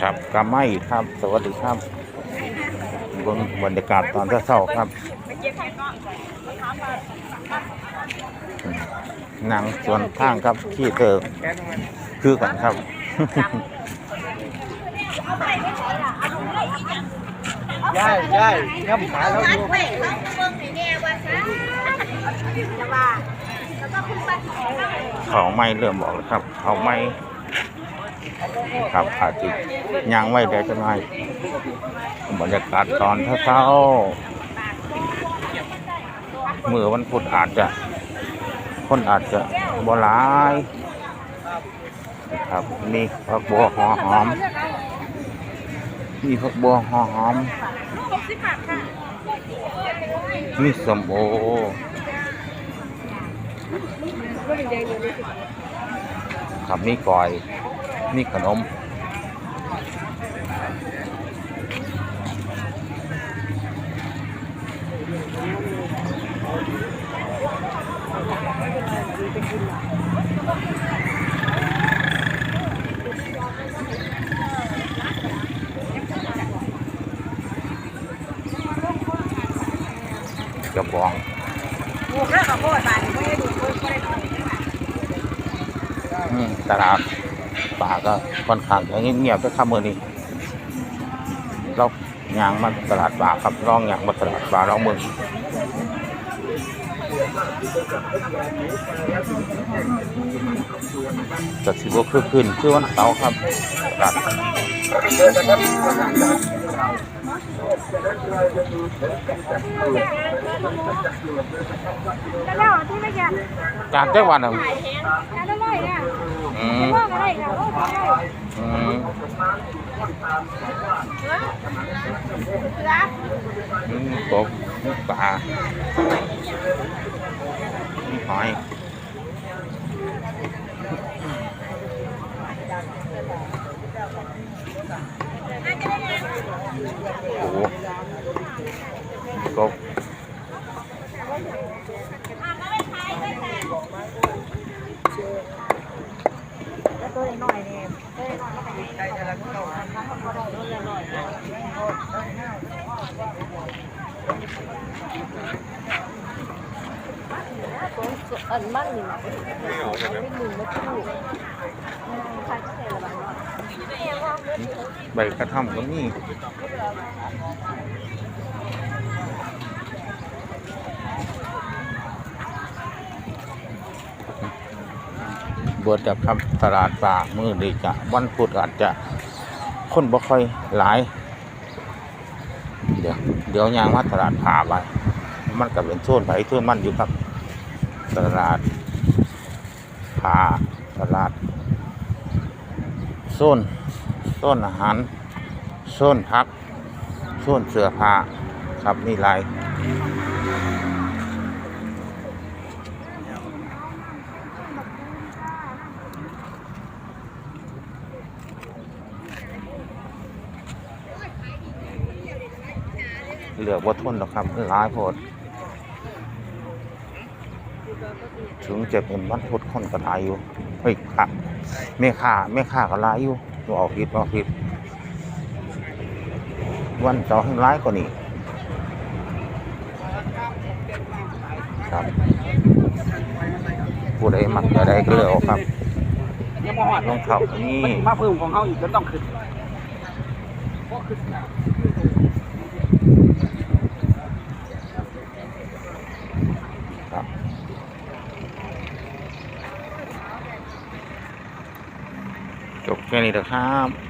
ครับกำไม่ครับ สวัสดีครับเบิ่งบรรยากาศตอนเช้าๆครับหนังส่วนข้างครับที่เธอคือกันครับย่ายย่ายย่ำขาแล้วอยู่เขาไม่เริ่มบอกแล้วครับ เขาไม่ ครับอาจจะยังไม่ได้จะไม่บรรยากาศตอนเช้าๆมือวันพุธอาจจะ คนอาจจะบัวลายครับมีผักบัวหอหอมมีผักบัวหอหอมมีสมโอครับมีกอย มีขนมกระบองถูกแล้วข้าวโพดบาทไม่ได้ดูไม่ได้ดูอืมตลาด ป่าก็ค่อนข้างจะเงียบๆก็ข้ามมือนี้เรายางมาตลาดป่าครับลองยางมาตลาดป่าลองมือจะสิบวคือขึ้นคือวันเสาร์ครับตลาด แล้วที่ไม่แก่ จากจังหวัดอ่ะ แล้วร้อยเนี่ย อืม ว่าอะไรกันว่าอะไร อืม รัก อืมกบปลามีหอย โอ้โหกบแล้วตัวหน่อยเนี่ยตัวหน่อยก็ไปใช้แต่ละตัวเขาได้ตัวหน่อยอันมั่งนี่นะไม่หนึ่งไม่คู่ใครก็ใส่ละบาท ใบกระท่อมก็มีเบิดจากครับตลาดป่ามือดีจะวันพุธอาจจะคนบ่ค่อยหลาย เดี๋ยวเดี๋ยวยางมาตลาดผ่าไปมันก็เป็นโซนไผ่โซนมันอยู่ครับ ตลาดผ่าตลาดโซน โซนอาหารโซนพักโซนเสื้อผ้าครับนี่ลายเหลือว่าทนหรอกครับมันหลายโพดถึงจะเป็นวันพุธคนก็หลายอยู่เฮ้ยค่ะแม่ค้าแม่ค้าก็หลายอยู่ ออกผิดบ่เอกผิด วันเสาร์ให้ร้ายกว่านี้ครับผู้ใดมักจะได้ก็เลยออกครับยังมาหอดรองเท้านี่มาเพิ่มของเขาอีกจนต้องขึ้นก็ขึ้น จบแค่นี้นะครับ